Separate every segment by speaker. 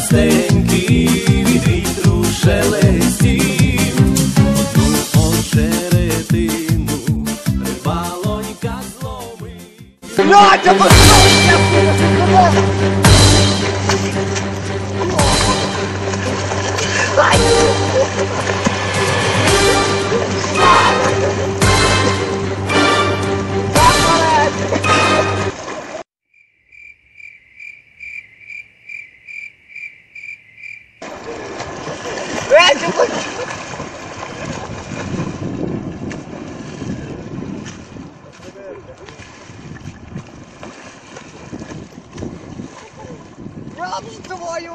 Speaker 1: Пустенький від вітру шелестів Одну очеретину рибалонька зломи. Я б твою.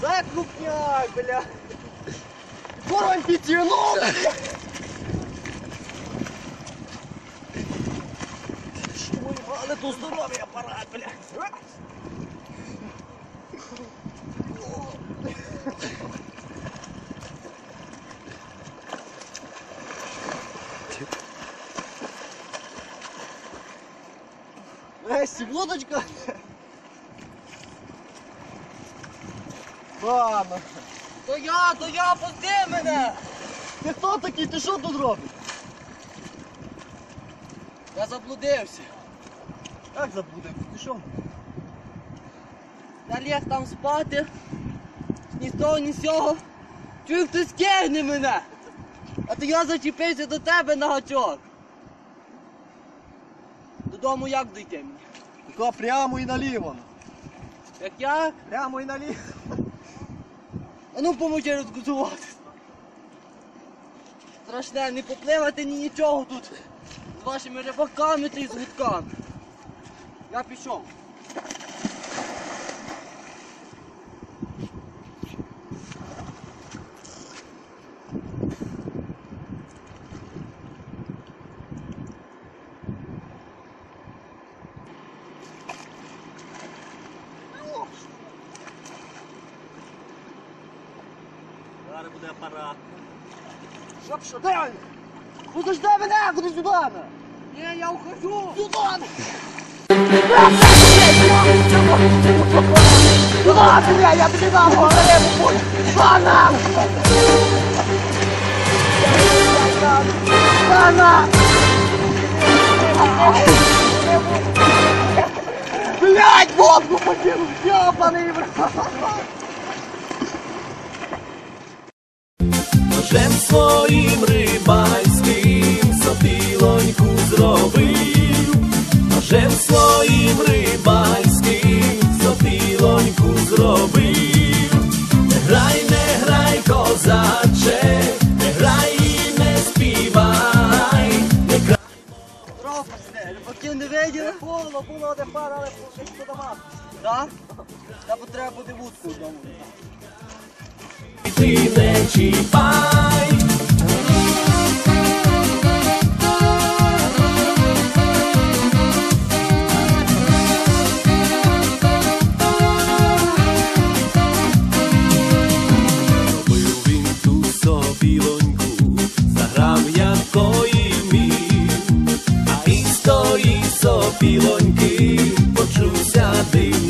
Speaker 1: Це крупняк, бля. Боронь підтягнув. Але то здоровий апарат, бля. Сіблодочка. Ладно.
Speaker 2: То я, то я, пусти мене!
Speaker 1: Ти хто такий? Ти що тут робиш?
Speaker 2: Я заблудився.
Speaker 1: Як забудеш? Ти що?
Speaker 2: Я ліг там спати. Ні з того, ні з цього. Чую, хтось кигне мене. А то я зачепився до тебе на гачок. Додому як дійти мені?
Speaker 1: Тако прямо і наліво.
Speaker 2: Як як?
Speaker 1: Прямо і наліво.
Speaker 2: А ну поможи розгузувати. Страшне, не попливати ні нічого тут. З вашими рибаками та й з гудками. Я пішов.
Speaker 1: Зараз буде апарат.
Speaker 2: Щоб що?
Speaker 1: Де? Подожди мене, куди сюди?
Speaker 2: Ні, я ухожу.
Speaker 1: Сюди! Сюди, бля, я тобі дам! Блять, водку покинув, ёбаный
Speaker 3: Ножем своїм рибальським сопілоньку зробив, ножем своїм рибальським сопілоньку зробив. Не грай, не грай, козаче, не грай і не співай, не грай.
Speaker 2: Пропусти, не виділи?
Speaker 1: Було, було де пара, але десь подавав.
Speaker 2: Так? Та потреба буде вудку.
Speaker 3: Ти не чіпай, Зробив він ту собілоньку, заграв якої міг, а із тої сопілоньки почувся дивний